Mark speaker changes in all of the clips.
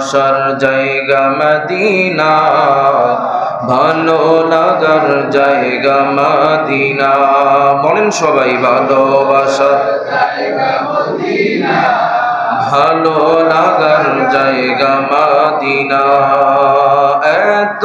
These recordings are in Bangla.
Speaker 1: ভালোবাসার জায়গা মদিনা, ভালো লাগার জায়গা মদিনা। বলেন সবাই ভালোবাসার ভালো লাগার জায়গা মদিনা। এত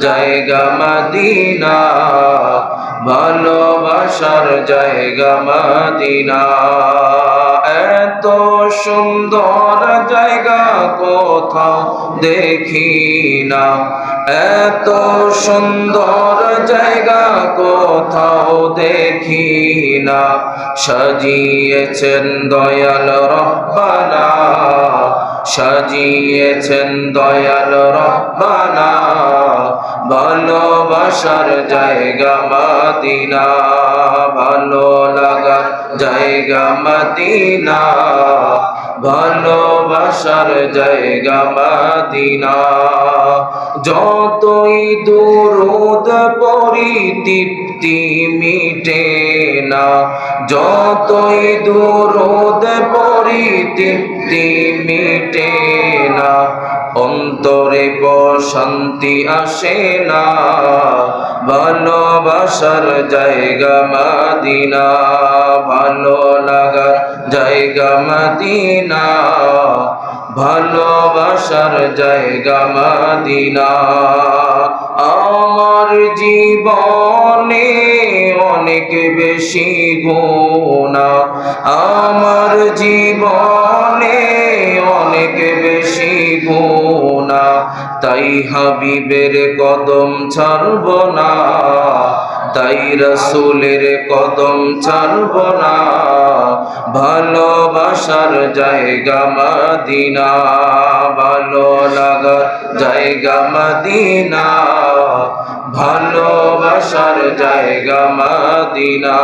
Speaker 1: জায়গা মদিনা, ভালোবাসার জায়গা মদিনা। এত সুন্দর জায়গা কোথাও দেখি না। এত সুন্দর জায়গা কোথাও দেখি না। সাজিয়েছেন দয়াল রব্বানা, সাজিয়েছেন দয়াল রব্বানা। ভালোবাসার জায়গা মদিনা, ভালো লাগার জায়গা মদিনা, ভালোবাসার জায়গা মদিনা। যতই দুরুদ পরি তৃপ্তি মিটে না, যতই দুরুদ পরি তৃপ্তি মিটে না অন্তরে শান্তি আসে না। ভালোবাসার জায়গা মাদিনা, ভালো লাগার জায়গা মদিনা, ভালোবাসার জায়গা মদিনা। আমার জীবনে অনেক বেশি গুণা আমার জীবনে গুণা তাই হাবিবের কদম ছাড়ব না, তাই রসুলের কদম ছাড়ব না, ভালোবাসার জায়গা মদিনা, ভালো লাগার জায়গা মদিনা, ভালোবাসার জায়গা মদিনা।